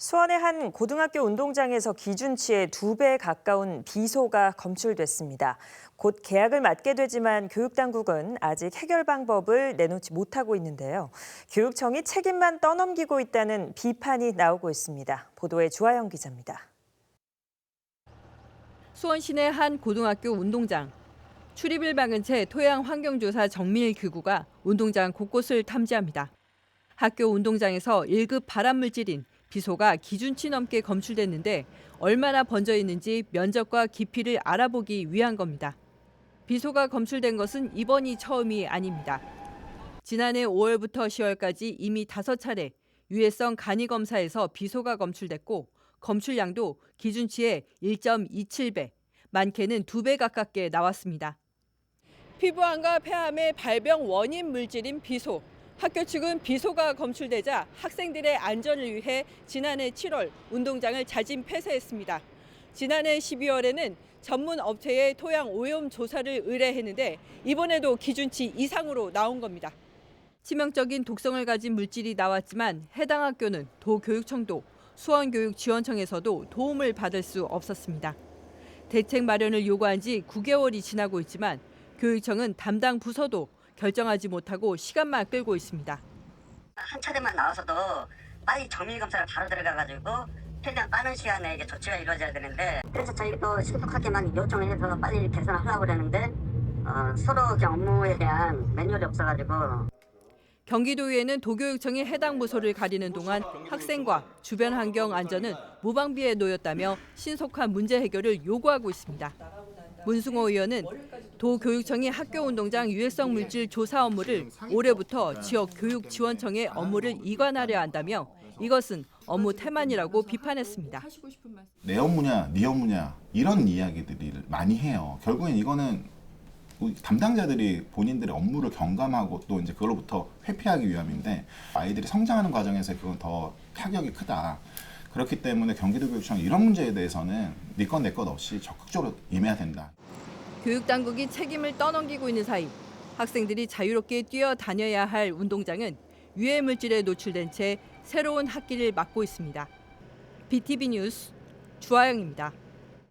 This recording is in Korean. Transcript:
수원의 한 고등학교 운동장에서 기준치의 두 배 가까운 비소가 검출됐습니다. 곧 개학을 맞게 되지만 교육당국은 아직 해결 방법을 내놓지 못하고 있는데요. 교육청이 책임만 떠넘기고 있다는 비판이 나오고 있습니다. 보도에 주하영 기자입니다. 수원 시내 한 고등학교 운동장. 출입을 막은 채 토양 환경조사 정밀 기구가 운동장 곳곳을 탐지합니다. 학교 운동장에서 1급 발암물질인 비소가 기준치 넘게 검출됐는데 얼마나 번져 있는지 면적과 깊이를 알아보기 위한 겁니다. 비소가 검출된 것은 이번이 처음이 아닙니다. 지난해 5월부터 10월까지 이미 다섯 차례 유해성 간이 검사에서 비소가 검출됐고 검출량도 기준치의 1.27배, 많게는 2배 가깝게 나왔습니다. 피부암과 폐암의 발병 원인 물질인 비소. 학교 측은 비소가 검출되자 학생들의 안전을 위해 지난해 7월 운동장을 자진 폐쇄했습니다. 지난해 12월에는 전문 업체에 토양 오염 조사를 의뢰했는데 이번에도 기준치 이상으로 나온 겁니다. 치명적인 독성을 가진 물질이 나왔지만 해당 학교는 도교육청도 수원교육지원청에서도 도움을 받을 수 없었습니다. 대책 마련을 요구한 지 9개월이 지나고 있지만 교육청은 담당 부서도 결정하지 못하고 시간만 끌고 있습니다. 한 차례만 나와서도 빨리 정밀 검사를 바로 들어가가지고 최대한 빠른 시간에 이게 조치가 이루어져야 되는데 그래서 저희도 신속하게만 요청을 해서 빨리 개선을 하려고 그러는데 어, 서로 업무에 대한 매뉴얼이 없어가지고 경기도의회는 도교육청이 해당 부서를 가리는 동안 학생과 주변 환경 안전은 무방비에 놓였다며 신속한 문제 해결을 요구하고 있습니다. 문승호 의원은 도교육청이 학교 운동장 유해성 물질 조사 업무를 올해부터 지역 교육 지원청에 업무를 이관하려 한다며 이것은 업무 태만이라고 비판했습니다. 내 업무냐, 네 업무냐 이런 이야기들을 많이 해요. 결국엔 이거는 우리 담당자들이 본인들의 업무를 경감하고 또 이제 그로부터 회피하기 위함인데 아이들이 성장하는 과정에서 그건 더 타격이 크다. 그렇기 때문에 경기도교육청이 이런 문제에 대해서는 네것내것 없이 적극적으로 임해야 된다. 교육 당국이 책임을 떠넘기고 있는 사이 학생들이 자유롭게 뛰어다녀야 할 운동장은 유해 물질에 노출된 채 새로운 학기를 맞고 있습니다. BTV 뉴스 주아영입니다.